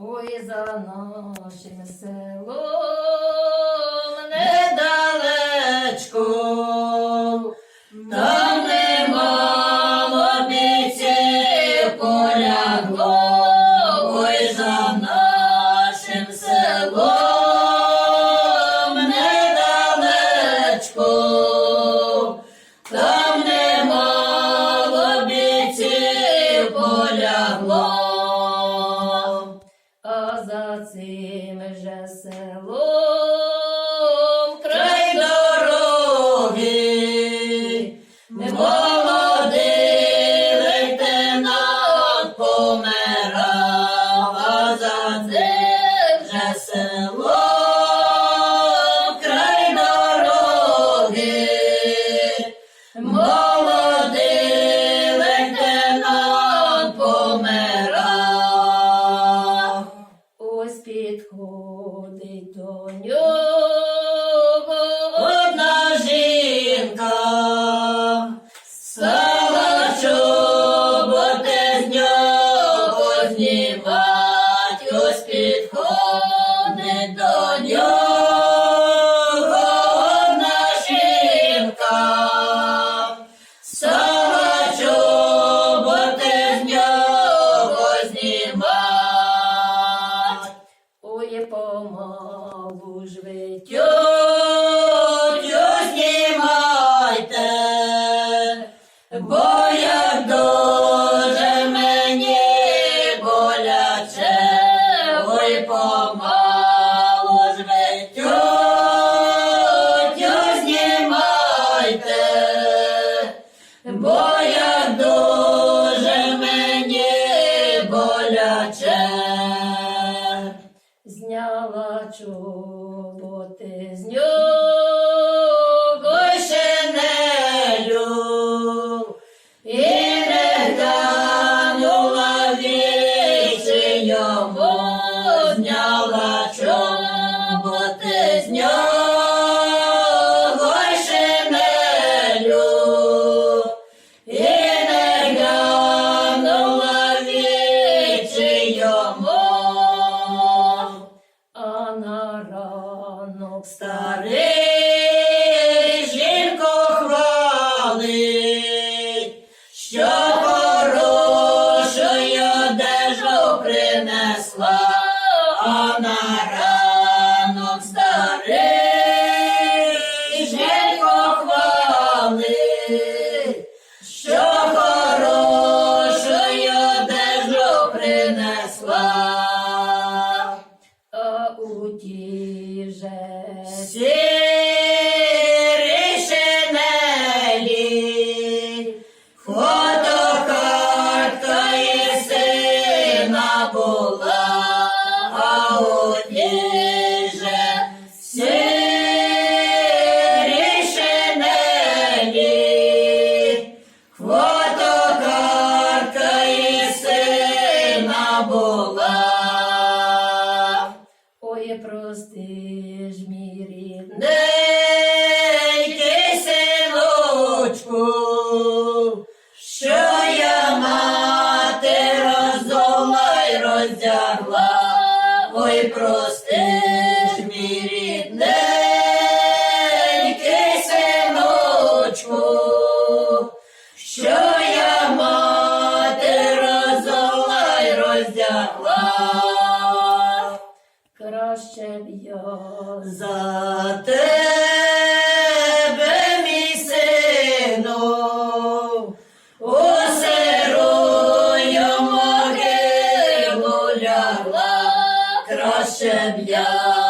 Ой, за нашим селом недалечко, там нема обіців полягло, ой, за нашим селом недалечко, там нема обіців полягло. Ось підходить до нього одна жінка, стала чоботи з нього знімать, ось підходить до нього помалу ж знімайте, бо як дуже мені боляче. Зняла чоботи з нього шинелю і І не глянула а на ранок старий жінку хвалить, що хорошу одежу принесла, а на ранок роздягла. Ой, прости ж мій рідненький синочку, що я мати роздула й роздягла. Краще б я за тебе, Savior.